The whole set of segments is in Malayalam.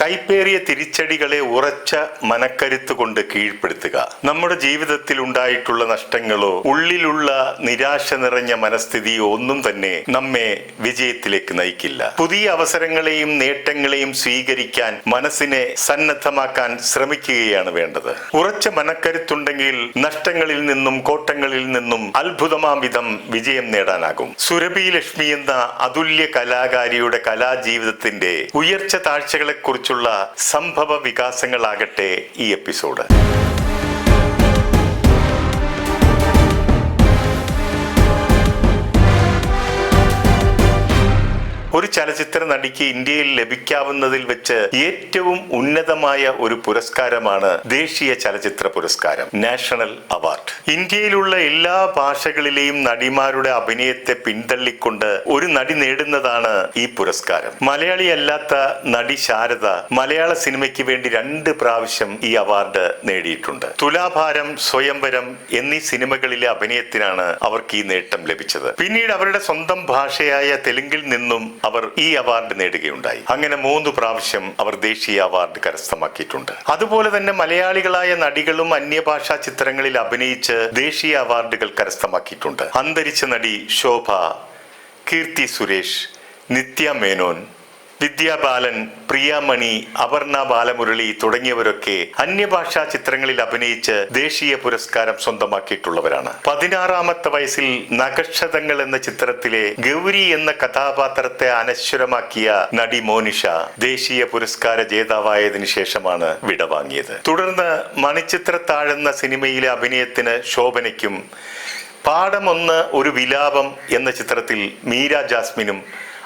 കൈപ്പേറിയ തിരിച്ചടികളെ ഉറച്ച മനക്കരുത്ത് കൊണ്ട് കീഴ്പ്പെടുത്തുക. നമ്മുടെ ജീവിതത്തിൽ ഉണ്ടായിട്ടുള്ള നഷ്ടങ്ങളോ ഉള്ളിലുള്ള നിരാശ നിറഞ്ഞ മനസ്ഥിതിയോ ഒന്നും തന്നെ നമ്മെ വിജയത്തിലേക്ക് നയിക്കില്ല. പുതിയ അവസരങ്ങളെയും നേട്ടങ്ങളെയും സ്വീകരിക്കാൻ മനസ്സിനെ സന്നദ്ധമാക്കാൻ ശ്രമിക്കുകയാണ് വേണ്ടത്. ഉറച്ച മനക്കരുത്തുണ്ടെങ്കിൽ നഷ്ടങ്ങളിൽ നിന്നും കോട്ടങ്ങളിൽ നിന്നും അത്ഭുതമാം വിധം വിജയം നേടാനാകും. സുരഭി ലക്ഷ്മി എന്ന അതുല്യ കലാകാരിയുടെ കലാജീവിതത്തിന്റെ ഉയർച്ച താഴ്ചകളെ കുറിച്ചുള്ള സംഭവ വികാസങ്ങളാകട്ടെ ഈ എപ്പിസോഡ്. ഒരു ചലച്ചിത്ര നടിക്ക് ഇന്ത്യയിൽ ലഭിക്കാവുന്നതിൽ വെച്ച് ഏറ്റവും ഉന്നതമായ ഒരു പുരസ്കാരമാണ് ദേശീയ ചലച്ചിത്ര പുരസ്കാരം നാഷണൽ അവാർഡ്. ഇന്ത്യയിലുള്ള എല്ലാ ഭാഷകളിലെയും നടിമാരുടെ അഭിനയത്തെ പിന്തള്ളിക്കൊണ്ട് ഒരു നടി നേടുന്നതാണ് ഈ പുരസ്കാരം. മലയാളി അല്ലാത്ത നടി ശാരദ മലയാള സിനിമയ്ക്ക് വേണ്ടി രണ്ട് പ്രാവശ്യം ഈ അവാർഡ് നേടിയിട്ടുണ്ട്. തുലാഭാരം സ്വയംവരം എന്നീ സിനിമകളിലെ അഭിനയത്തിനാണ് അവർക്ക് ഈ നേട്ടം ലഭിച്ചത്. പിന്നീട് അവരുടെ സ്വന്തം ഭാഷയായ തെലുങ്കിൽ നിന്നും അവർ ഈ അവാർഡ് നേടുകയുണ്ടായി. അങ്ങനെ മൂന്ന് പ്രാവശ്യം അവർ ദേശീയ അവാർഡ് കരസ്ഥമാക്കിയിട്ടുണ്ട്. അതുപോലെ തന്നെ മലയാളികളായ നടികളും അന്യഭാഷാ ചിത്രങ്ങളിൽ അഭിനയിച്ച് ദേശീയ അവാർഡുകൾ കരസ്ഥമാക്കിയിട്ടുണ്ട്. അന്തരിച്ച നടി ശോഭ കീർത്തി സുരേഷ് നിത്യ മേനോൻ വിദ്യാ ബാലൻ പ്രിയാമണി അപർണ ബാലമുരളി തുടങ്ങിയവരൊക്കെ അന്യഭാഷാ ചിത്രങ്ങളിൽ അഭിനയിച്ച് ദേശീയ പുരസ്കാരം സ്വന്തമാക്കിയിട്ടുള്ളവരാണ്. പതിനാറാമത്തെ വയസ്സിൽ നഗക്ഷതങ്ങൾ എന്ന ചിത്രത്തിലെ ഗൗരി എന്ന കഥാപാത്രത്തെ അനശ്വരമാക്കിയ നടി മോനിഷ ദേശീയ പുരസ്കാര ജേതാവായതിനു ശേഷമാണ് വിടവാങ്ങിയത് തുടർന്ന് മണിച്ചിത്ര എന്ന സിനിമയിലെ അഭിനയത്തിന് ശോഭനയ്ക്കും പാഠമൊന്ന് ഒരു വിലാപം എന്ന ചിത്രത്തിൽ മീര ജാസ്മിനും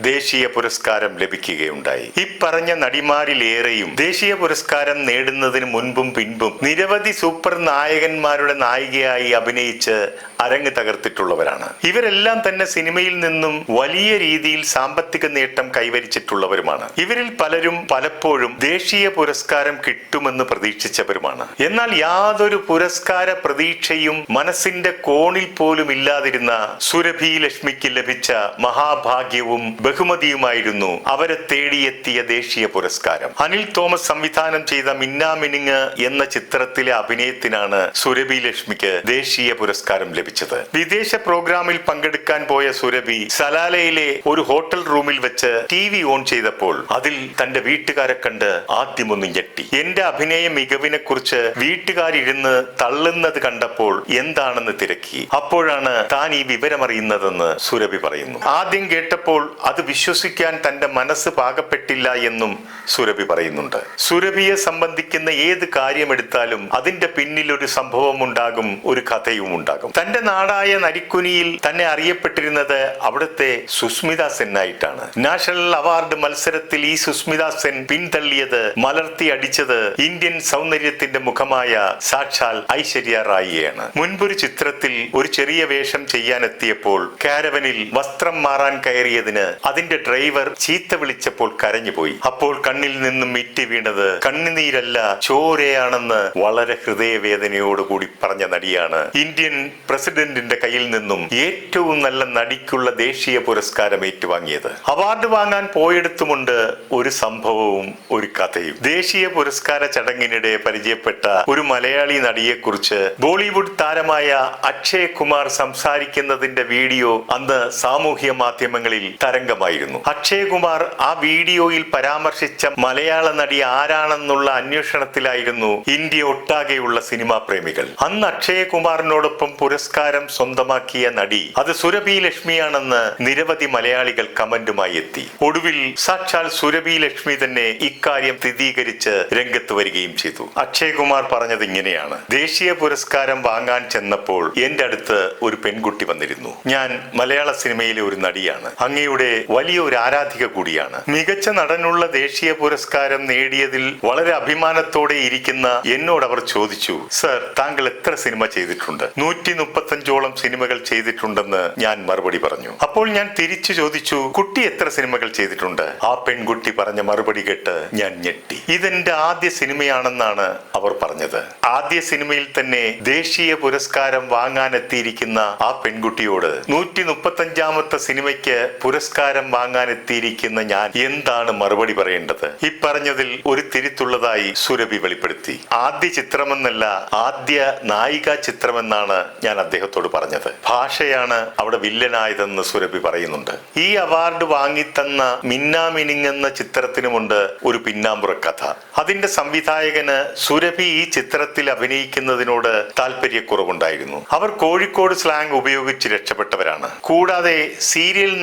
ദേശീയ പുരസ്കാരം ലഭിക്കുകയുണ്ടായി. ഈ പറഞ്ഞ നടിമാരിലേറെയും ദേശീയ പുരസ്കാരം നേടുന്നതിന് മുൻപും പിൻപും നിരവധി സൂപ്പർ നായകന്മാരുടെ നായികയായി അഭിനയിച്ച് അരങ്ങ് തകർത്തിട്ടുള്ളവരാണ്. ഇവരെല്ലാം തന്നെ സിനിമയിൽ നിന്നും വലിയ രീതിയിൽ സാമ്പത്തിക നേട്ടം കൈവരിച്ചിട്ടുള്ളവരുമാണ്. ഇവരിൽ പലരും പലപ്പോഴും ദേശീയ പുരസ്കാരം കിട്ടുമെന്ന് പ്രതീക്ഷിച്ചവരുമാണ്. എന്നാൽ യാതൊരു പുരസ്കാര പ്രതീക്ഷയും മനസ്സിന്റെ കോണിൽ പോലും ഇല്ലാതിരുന്ന സുരഭി ലക്ഷ്മിക്ക് ലഭിച്ച മഹാഭാഗ്യവും ബഹുമതിയുമായിരുന്നു. അവരെ തേടിയെത്തിയ ദേശീയ പുരസ്കാരം. അനിൽ തോമസ് സംവിധാനം ചെയ്ത മിന്നാമിനിങ് എന്ന ചിത്രത്തിലെ അഭിനയത്തിനാണ് സുരഭി ലക്ഷ്മിക്ക് ദേശീയ പുരസ്കാരം ലഭിച്ചത്. വിദേശ പ്രോഗ്രാമിൽ പങ്കെടുക്കാൻ പോയ സുരഭി സലാലയിലെ ഒരു ഹോട്ടൽ റൂമിൽ വെച്ച് ടി വി ഓൺ ചെയ്തപ്പോൾ അതിൽ തന്റെ വീട്ടുകാരെ കണ്ട് ആദ്യമൊന്നും ഞെട്ടി. എന്റെ അഭിനയ മികവിനെ കുറിച്ച് വീട്ടുകാരിരുന്ന് തള്ളുന്നത് കണ്ടപ്പോൾ എന്താണെന്ന് തിരക്കി. അപ്പോഴാണ് താൻ ഈ വിവരമറിയുന്നതെന്ന് സുരഭി പറയുന്നു. ആദ്യം കേട്ടപ്പോൾ അത് വിശ്വസിക്കാൻ തന്റെ മനസ്സ് പാകപ്പെട്ടില്ല എന്നും സുരഭി പറയുന്നുണ്ട്. സുരഭിയെ സംബന്ധിക്കുന്ന ഏത് കാര്യമെടുത്താലും അതിന്റെ പിന്നിൽ ഒരു സംഭവം ഉണ്ടാകും ഒരു കഥയും ഉണ്ടാകും തന്റെ നാടായ നരിക്കുനിയിൽ തന്നെ അറിയപ്പെട്ടിരുന്നത് അവിടുത്തെ സുസ്മിത സെൻ ആയിട്ടാണ് നാഷണൽ അവാർഡ് മത്സരത്തിൽ ഈ സുസ്മിത സെൻ പിന്തള്ളിയത് മലർത്തി അടിച്ചത് ഇന്ത്യൻ സൗന്ദര്യത്തിന്റെ മുഖമായ സാക്ഷാൽ ഐശ്വര്യ റായിയാണ്. മുൻപൊരു ചിത്രത്തിൽ ഒരു ചെറിയ വേഷം ചെയ്യാനെത്തിയപ്പോൾ കാരവനിൽ വസ്ത്രം മാറാൻ കയറിയതിന് അതിന്റെ ഡ്രൈവർ ചീത്ത വിളിച്ചപ്പോൾ കരഞ്ഞുപോയി. അപ്പോൾ കണ്ണിൽ നിന്നും മിറ്റി വീണത് കണ്ണുനീരല്ല ചോരയാണെന്ന് വളരെ ഹൃദയവേദനയോടുകൂടി പറഞ്ഞ നടിയാണ്. ഇന്ത്യൻ പ്രസിഡന്റിന്റെ കയ്യിൽ നിന്നും ഏറ്റവും നല്ല നടിക്കുള്ള ദേശീയ പുരസ്കാരം ഏറ്റുവാങ്ങിയത്. അവാർഡ് വാങ്ങാൻ പോയെടുത്തുമുണ്ട് ഒരു സംഭവവും ഒരു കഥയും. ദേശീയ പുരസ്കാര ചടങ്ങിനിടെ പരിചയപ്പെട്ട ഒരു മലയാളി നടിയെക്കുറിച്ച് ബോളിവുഡ് താരമായ അക്ഷയ് കുമാർ സംസാരിക്കുന്നതിന്റെ വീഡിയോ അന്ന് സാമൂഹ്യ മാധ്യമങ്ങളിൽ തരംഗമായിരുന്നു അക്ഷയ് കുമാർ ആ വീഡിയോയിൽ പരാമർശിച്ച മലയാള നടി ആരാണെന്നുള്ള അന്വേഷണത്തിലായിരുന്നു ഇന്ത്യ ഒട്ടാകെയുള്ള സിനിമാ പ്രേമികൾ. അന്ന് അക്ഷയകുമാറിനോടൊപ്പം പുരസ്കാരം സ്വന്തമാക്കിയ നടി അത് സുരഭി ലക്ഷ്മിയാണെന്ന് നിരവധി മലയാളികൾ കമന്റുമായി എത്തി. ഒടുവിൽ സാക്ഷാൽ സുരഭി ലക്ഷ്മി തന്നെ ഇക്കാര്യം സ്ഥിരീകരിച്ച് രംഗത്ത് വരികയും ചെയ്തു. അക്ഷയകുമാർ പറഞ്ഞത് ഇങ്ങനെയാണ്. ദേശീയ പുരസ്കാരം വാങ്ങാൻ ചെന്നപ്പോൾ എന്റെ അടുത്ത് ഒരു പെൺകുട്ടി വന്നിരുന്നു. ഞാൻ മലയാള സിനിമയിലെ ഒരു നടിയാണ്. അങ്ങയുടെ വലിയ ഒരു ആരാധിക കൂടിയാണ് മികച്ച നടനുള്ള ദേശീയ പുരസ്കാരം നേടിയതിൽ വളരെ അഭിമാനത്തോടെ ഇരിക്കുന്ന എന്നോട് അവർ ചോദിച്ചു സർ താങ്കൾ എത്ര സിനിമ ചെയ്തിട്ടുണ്ട്? നൂറ്റി മുപ്പത്തി മുപ്പത്തഞ്ചോളം സിനിമകൾ ചെയ്തിട്ടുണ്ടെന്ന് ഞാൻ മറുപടി പറഞ്ഞു. അപ്പോൾ ഞാൻ തിരിച്ചു ചോദിച്ചു കുട്ടി എത്ര സിനിമകൾ ചെയ്തിട്ടുണ്ട്? ആ പെൺകുട്ടി പറഞ്ഞ മറുപടി കേട്ട് ഞാൻ ഞെട്ടി. ഇതെന്റെ ആദ്യ സിനിമയാണെന്നാണ് അവർ പറഞ്ഞത്. ആദ്യ സിനിമയിൽ തന്നെ ദേശീയ പുരസ്കാരം വാങ്ങാനെത്തിയിരിക്കുന്ന ആ പെൺകുട്ടിയോട് നൂറ്റി മുപ്പത്തഞ്ചാമത്തെ സിനിമയ്ക്ക് പുരസ്കാരം വാങ്ങാനെത്തിയിരിക്കുന്ന ഞാൻ എന്താണ് മറുപടി പറയേണ്ടത്? ഈ പറഞ്ഞതിൽ ഒരു തിരുത്തുള്ളതായി സുരഭി വെളിപ്പെടുത്തി. ആദ്യ ചിത്രമെന്നല്ല ആദ്യ നായിക ചിത്രമെന്നാണ് ഞാൻ അദ്ദേഹത്തോട് പറഞ്ഞത്. ഭാഷയാണ് അവിടെ വില്ലനായതെന്ന് സുരഭി പറയുന്നുണ്ട്. ഈ അവാർഡ് വാങ്ങിത്തന്ന മിന്നാമിനിങ് എന്ന ചിത്രത്തിനുമുണ്ട് ഒരു പിന്നാമ്പുറ കഥ അതിന്റെ സംവിധായകന് സുരഭി ഈ ചിത്രത്തിൽ അഭിനയിക്കുന്നതിനോട് താല്പര്യക്കുറവുണ്ടായിരുന്നു അവർ കോഴിക്കോട് സ്ലാങ് ഉപയോഗിച്ച് രക്ഷപ്പെട്ടവരാണ്. കൂടാതെ സീരിയൽ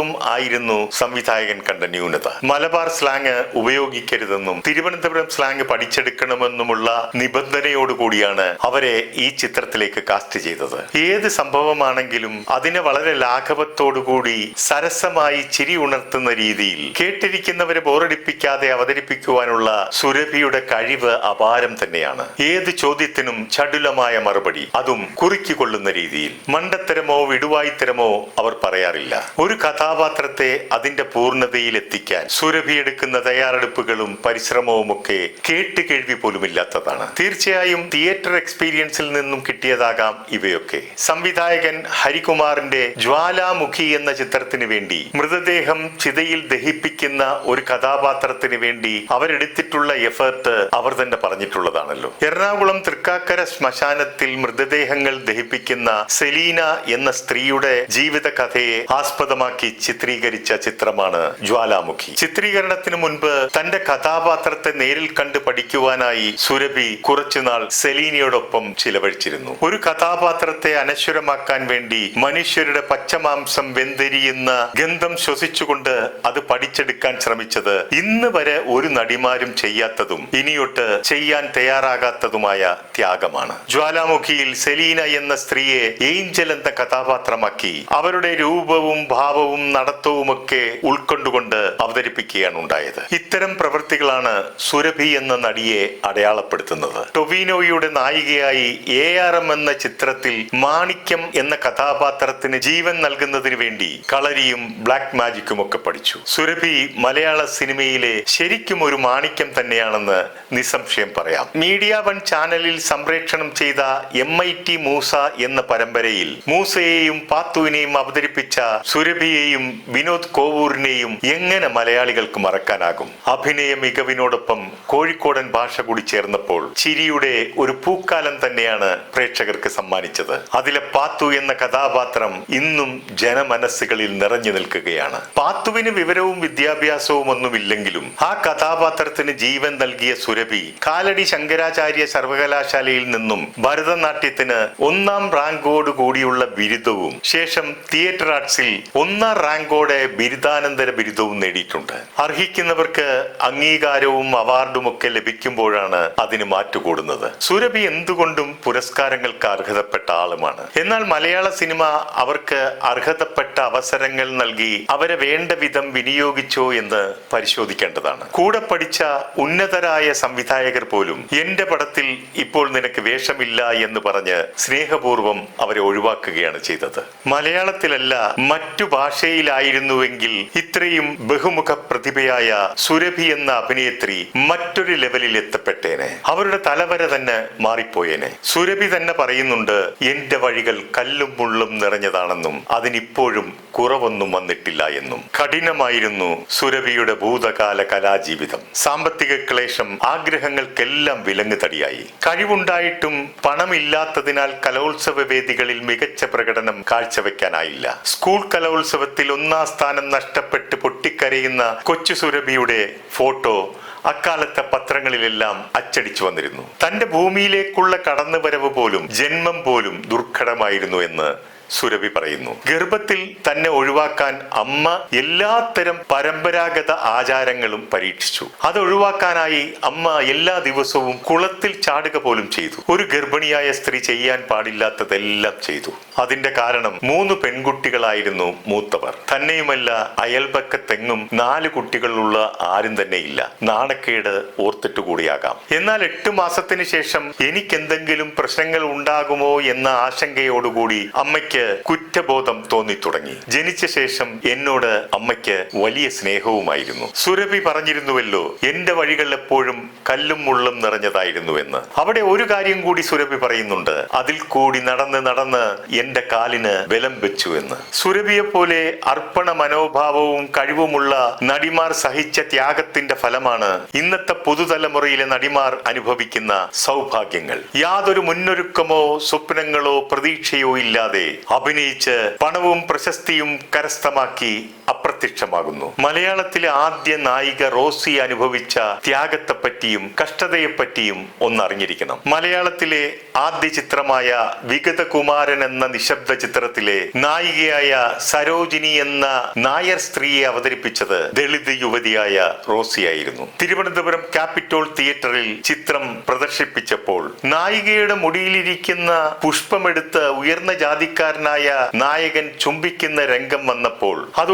നടിയാണെന്നതും ആയിരുന്നു സംവിധായകൻ കണ്ട ന്യൂനത. മലബാർ സ്ലാങ് ഉപയോഗിക്കരുതെന്നും തിരുവനന്തപുരം സ്ലാങ് പഠിച്ചെടുക്കണമെന്നുമുള്ള നിബന്ധനയോടുകൂടിയാണ് അവരെ ഈ ചിത്രത്തിലേക്ക് കാസ്റ്റ് ചെയ്തത്. ഏത് സംഭവമാണെങ്കിലും അതിനെ വളരെ ലാഘവത്തോടുകൂടി സരസമായി ചിരി ഉണർത്തുന്ന രീതിയിൽ കേട്ടിരിക്കുന്നവരെ ബോറടിപ്പിക്കാതെ അവതരിപ്പിക്കുവാനുള്ള സുരഭിയുടെ കഴിവ് അപാരം തന്നെയാണ്. ഏത് ചോദ്യത്തിനും ചടുലമായ മറുപടി അതും കുറുക്കിക്കൊള്ളുന്ന രീതിയിൽ. മണ്ടത്തരമോ വിടുവായിത്തരമോ അവർ പറയാറില്ല. ഒരു കഥാപാത്രത്തെ അതിന്റെ പൂർണതയിൽ എത്തിക്കാൻ സുരഭി എടുക്കുന്ന തയ്യാറെടുപ്പുകളും പരിശ്രമവുമൊക്കെ കേട്ട് കേൾവി പോലുമില്ലാത്തതാണ്. തീർച്ചയായും തിയേറ്റർ എക്സ്പീരിയൻസിൽ നിന്നും കിട്ടിയതാകാം ഇവയൊക്കെ. സംവിധായകൻ ഹരികുമാറിന്റെ ജ്വാലാമുഖി എന്ന ചിത്രത്തിന് വേണ്ടി മൃതദേഹം ചിതയിൽ ദഹിപ്പിക്കുന്ന ഒരു കഥാപാത്രത്തിന് വേണ്ടി അവരെടുത്തിട്ടുള്ള എഫേർട്ട് അവർ തന്നെ പറഞ്ഞിട്ടുള്ളതാണല്ലോ. എറണാകുളം തൃക്കാക്കര ശ്മശാനത്തിൽ മൃതദേഹങ്ങൾ ദഹിപ്പിക്കുന്ന സെലീന എന്ന സ്ത്രീയുടെ ജീവിത കഥയെ ആസ്പദമാക്കി ചിത്രീകരിച്ച ചിത്രമാണ് ജ്വാലാമുഖി. ചിത്രീകരണത്തിന് മുൻപ് തന്റെ കഥാപാത്രത്തെ നേരിൽ കണ്ട് പഠിക്കുവാനായി സുരഭി കുറച്ചുനാൾ സെലീനിയോടൊപ്പം ചിലവഴിച്ചിരുന്നു. ഒരു കഥാപാത്രത്തെ അനശ്വരമാക്കാൻ വേണ്ടി മനുഷ്യരുടെ പച്ചമാംസം വെന്തെരിയുന്ന ഗന്ധം ശ്വസിച്ചുകൊണ്ട് അത് പഠിച്ചെടുക്കാൻ ശ്രമിച്ചത് ഇന്ന് വരെ ഒരു നടിമാരും ചെയ്യാത്തതും ഇനിയൊട്ട് ചെയ്യാൻ തയ്യാറാകാത്തതുമായ ത്യാഗമാണ്. ജ്വാലാമുഖിയിൽ സെലീന എന്ന സ്ത്രീയെ ഏഞ്ചൽ എന്ന കഥാപാത്രമാക്കി. അവരുടെ രൂപവും ഭാവവും നടത്തവുമൊക്കെ ഉൾക്കൊണ്ടുകൊണ്ട് അവതരിപ്പിക്കുകയാണ് ഉണ്ടായത്. ഇത്തരം പ്രവൃത്തികളാണ് സുരഭി എന്ന നടിയെ അടയാളപ്പെടുത്തുന്നത്. ടൊവിനോയുടെ നായികയായി എ ആർ എം എന്ന ചിത്രത്തിൽ മാണിക്യം എന്ന കഥാപാത്രത്തിന് ജീവൻ നൽകുന്നതിന് വേണ്ടി കളരിയും ബ്ലാക്ക് മാജിക്കും ഒക്കെ പഠിച്ചു. സുരഭി മലയാള സിനിമയിലെ ശരിക്കും ഒരു മാണിക്യം തന്നെയാണെന്ന് നിസ്സംശയം പറയാം. മീഡിയ വൺ ചാനലിൽ സംപ്രേക്ഷണം ചെയ്ത എം ഐ ടി മൂസ എന്ന പരമ്പരയിൽ മൂസയെയും പാത്തുവിനെയും അവതരിപ്പിച്ച സുരഭിയെയും വിനോദ് കോവൂരിനെയും എങ്ങനെ മലയാളികൾക്ക് മറക്കാനാകും? അഭിനയ മികവിനോടൊപ്പം കോഴിക്കോടൻ ഭാഷ കൂടി ചേർന്നപ്പോൾ ചിരിയുടെ ഒരു പൂക്കാലം തന്നെയാണ് പ്രേക്ഷകർക്ക് സമ്മാനിച്ചത്. അതിലെ പാത്തു എന്ന കഥാപാത്രം ഇന്നും ജനമനസ്സുകളിൽ നിറഞ്ഞു നിൽക്കുകയാണ്. പാത്തുവിന് വിവരവും വിദ്യാഭ്യാസവും ഒന്നുമില്ലെങ്കിലും ആ കഥാപാത്രത്തിന് ജീവൻ നൽകിയ സുരഭി കാലടി ശങ്കരാചാര്യ സർവകലാശാലയിൽ നിന്നും ഭരതനാട്യത്തിന് ഒന്നാം റാങ്കോട് കൂടിയുള്ള ബിരുദവും ശേഷം തിയേറ്റർ ആർട്സിൽ ഒന്നാം റാങ്കോടെ ബിരുദാനന്തര ബിരുദവും നേടിയിട്ടുണ്ട്. അർഹിക്കുന്നവർക്ക് അംഗീകാരവും അവാർഡും ഒക്കെ ലഭിക്കുമ്പോഴാണ് അതിന് മാറ്റുകൂടുന്നത്. സുരഭി എന്തുകൊണ്ടും പുരസ്കാരങ്ങൾക്ക് അർഹതപ്പെട്ട ആളുമാണ്. എന്നാൽ മലയാള സിനിമ അവർക്ക് അർഹതപ്പെട്ട അവസരങ്ങൾ നൽകി അവരെ വേണ്ട വിധം വിനിയോഗിച്ചോ എന്ന് പരിശോധിക്കേണ്ടതാണ്. കൂടെ പഠിച്ച ഉന്നതരായ സംവിധായകർ പോലും എന്റെ പടത്തിൽ ഇപ്പോൾ നിനക്ക് വേഷമില്ല എന്ന് പറഞ്ഞ് സ്നേഹപൂർവം അവരെ ഒഴിവാക്കുകയാണ് ചെയ്തത്. മലയാളത്തിലല്ല മറ്റു ഭാഷയിലായിരുന്നുവെങ്കിൽ ഇത്രയും ബഹുമുഖ പ്രതിഭയായ സുരഭി എന്ന അഭിനേത്രി മറ്റൊരു ലെവലിൽ എത്തപ്പെട്ടേനെ. അവരുടെ തലവര തന്നെ മാറിപ്പോയേനെ. സുരഭി തന്നെ പറയുന്നുണ്ട് എന്റെ വഴികൾ കല്ലും മുള്ളും നിറഞ്ഞതാണെന്നും അതിനിപ്പോഴും കുറവൊന്നും വന്നിട്ടില്ല എന്നും. കഠിനമായിരുന്നു സുരഭിയുടെ ഭൂതകാല കലാജീവിതം. സാമ്പത്തിക ക്ലേശം ആഗ്രഹങ്ങൾക്കെല്ലാം വിലങ്ങ് തടിയായി. കഴിവുണ്ടായിട്ടും പണമില്ലാത്തതിനാൽ കലോത്സവ വേദികളിൽ മികച്ച പ്രകടനം കാഴ്ചവെക്കാനായില്ല. സ്കൂൾ കലോത്സവത്തിൽ ഒന്നാം സ്ഥാനം നഷ്ടപ്പെട്ട് പൊട്ടിക്കരയുന്ന കൊച്ചു സുരഭിയുടെ ഫോട്ടോ അക്കാലത്തെ പത്രങ്ങളിലെല്ലാം അച്ചടിച്ചു വന്നിരുന്നു. തന്റെ ഭൂമിയിലേക്കുള്ള കടന്നുവരവ് പോലും ജന്മം പോലും ദുർഘടമായിരുന്നു എന്ന് സുരഭി പറയുന്നു. ഗർഭത്തിൽ തന്നെ ഒഴിവാക്കാൻ അമ്മ എല്ലാത്തരം പരമ്പരാഗത ആചാരങ്ങളും പരീക്ഷിച്ചു. അത് ഒഴിവാക്കാനായി അമ്മ എല്ലാ ദിവസവും കുളത്തിൽ ചാടുക പോലും ചെയ്തു. ഒരു ഗർഭിണിയായ സ്ത്രീ ചെയ്യാൻ പാടില്ലാത്തതെല്ലാം ചെയ്തു. അതിന്റെ കാരണം മൂന്ന് പെൺകുട്ടികളായിരുന്നു മൂത്തവർ. തന്നെയുമല്ല അയൽപക്കത്തെങ്ങും നാല് കുട്ടികളുള്ള ആരും തന്നെ ഇല്ല നാണക്കേട് ഓർത്തിട്ട് കൂടിയാകാം. എന്നാൽ എട്ട് മാസത്തിന് ശേഷം എനിക്കെന്തെങ്കിലും പ്രശ്നങ്ങൾ ഉണ്ടാകുമോ എന്ന ആശങ്കയോടുകൂടി അമ്മയ്ക്ക് കുറ്റബോധം തോന്നി തുടങ്ങി ജനിച്ച ശേഷം എന്നോട് അമ്മയ്ക്ക് വലിയ സ്നേഹവുമായിരുന്നു. സുരഭി പറഞ്ഞിരുന്നുവല്ലോ എന്റെ വഴികൾ എപ്പോഴും കല്ലും മുള്ളും നിറഞ്ഞതായിരുന്നുവെന്ന്. അവിടെ ഒരു കാര്യം കൂടി സുരഭി പറയുന്നുണ്ട്. അതിൽ കൂടി നടന്ന് നടന്ന് എന്റെ കാലിന് ബലം വെച്ചു എന്ന് സുരഭിയെ പോലെ അർപ്പണ മനോഭാവവും കഴിവുമുള്ള നടിമാർ സഹിച്ച ത്യാഗത്തിന്റെ ഫലമാണ് ഇന്നത്തെ പുതുതലമുറയിലെ നടിമാർ അനുഭവിക്കുന്ന സൗഭാഗ്യങ്ങൾ. യാതൊരു മുന്നൊരുക്കമോ സ്വപ്നങ്ങളോ പ്രതീക്ഷയോ ഇല്ലാതെ അഭിനയിച്ച് പണവും പ്രശസ്തിയും കരസ്ഥമാക്കി അപ്രത്യക്ഷമാകുന്നു മലയാളത്തിലെ ആദ്യ നായിക റോസി അനുഭവിച്ച ത്യാഗത്തെപ്പറ്റിയും കഷ്ടതയെപ്പറ്റിയും ഒന്നറിഞ്ഞിരിക്കണം. മലയാളത്തിലെ ആദ്യ ചിത്രമായ വിഗതകുമാരൻ എന്ന നിശബ്ദ ചിത്രത്തിലെ നായികയായ സരോജിനി എന്ന നായർ സ്ത്രീയെ അവതരിപ്പിച്ചത് ദളിത് യുവതിയായ റോസിയായിരുന്നു. തിരുവനന്തപുരം ക്യാപിറ്റോൾ തിയേറ്ററിൽ ചിത്രം പ്രദർശിപ്പിച്ചപ്പോൾ നായികയുടെ മുടിയിലിരിക്കുന്ന പുഷ്പമെടുത്ത് ഉയർന്ന ജാതിക്കാരനായ നായകൻ ചുംബിക്കുന്ന രംഗം വന്നപ്പോൾ അത്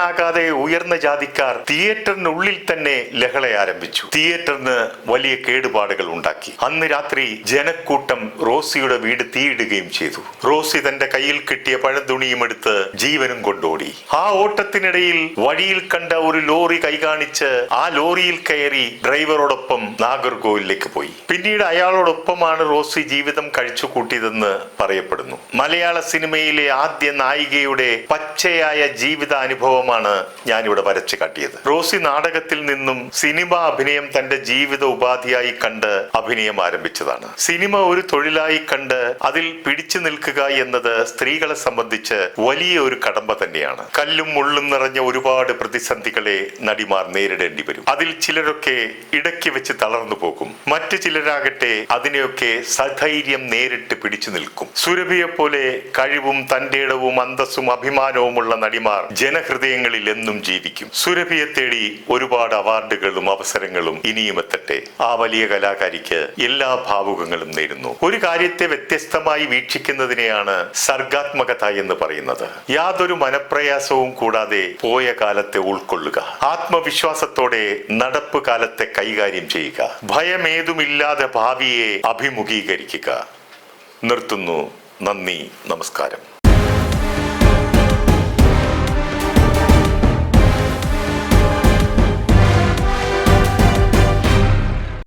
ഉൾക്കൊള്ളാനാകാതെ ഉയർന്ന ജാതിക്കാർ തിയേറ്ററിനുള്ളിൽ തന്നെ ലഹള ആരംഭിച്ചു. തിയേറ്ററിന് വലിയ കേടുപാടുകൾ ഉണ്ടാക്കി. അന്ന് രാത്രി ജനക്കൂട്ടം റോസിയുടെ വീട് തീയിടുകയും ചെയ്തു. റോസി തന്റെ കയ്യിൽ കിട്ടിയ പഴന്തുണിയും എടുത്ത് ജീവനും കൊണ്ടോടി. ആ ഓട്ടത്തിനിടയിൽ വഴിയിൽ കണ്ട ഒരു ലോറി കൈകാണിച്ച് ആ ലോറിയിൽ കയറി ഡ്രൈവറോടൊപ്പം നാഗർകോവിലേക്ക് പോയി. പിന്നീട് അയാളോടൊപ്പമാണ് റോസി ജീവിതം കഴിച്ചു കൂട്ടിയതെന്ന് പറയപ്പെടുന്നു. മലയാള സിനിമയിലെ ആദ്യ നായികയുടെ പച്ചയായ ജീവിത അനുഭവമാണ് ഞാനിവിടെ വരച്ചു കാട്ടിയത്. റോസി നാടകത്തിൽ നിന്നും സിനിമ അഭിനയം തന്റെ ജീവിത ഉപാധിയായി കണ്ട് അഭിനയം ആരംഭിച്ചതാണ്. സിനിമ ഒരു തൊഴിലായി കണ്ട് അതിൽ പിടിച്ചു നിൽക്കുക എന്നത് സ്ത്രീകളെ സംബന്ധിച്ച് വലിയ ഒരു കടമ്പ തന്നെയാണ്. കല്ലും മുള്ളും നിറഞ്ഞ ഒരുപാട് പ്രതിസന്ധികളെ നടിമാർ നേരിടേണ്ടി വരും. അതിൽ ചിലരൊക്കെ ഇടയ്ക്ക് വെച്ച് തളർന്നു പോകും. മറ്റു ചിലരാകട്ടെ അതിനെയൊക്കെ സധൈര്യം നേരിട്ട് പിടിച്ചു നിൽക്കും. സുരഭിയെ പോലെ കഴിവും തന്റെ ഇടവും അന്തസ്സും അഭിമാനവുമുള്ള നടിമാർ ജനഹൃദയങ്ങളിൽ എന്നും ജീവിക്കും. സുരഭിയെ തേടി ഒരുപാട് അവാർഡുകളും അവസരങ്ങളും ഇനിയും എത്തട്ടെ. ആ വലിയ കലാകാരിക്ക് എല്ലാ ഭാവുകങ്ങളും നേരുന്നു. ഒരു കാര്യത്തെ വ്യത്യസ്തമായി വീക്ഷിക്കുന്നതിനെയാണ് സർഗാത്മകത എന്ന് പറയുന്നത്. യാതൊരു മനപ്രയാസവും കൂടാതെ പോയ കാലത്തെ ഉൾക്കൊള്ളുക. ആത്മവിശ്വാസത്തോടെ നടപ്പ് കാലത്തെ കൈകാര്യം ചെയ്യുക. ഭയമേതുമില്ലാതെ ഭാവിയെ അഭിമുഖീകരിക്കുക. നിർത്തുന്നു. നന്ദി. നമസ്കാരം.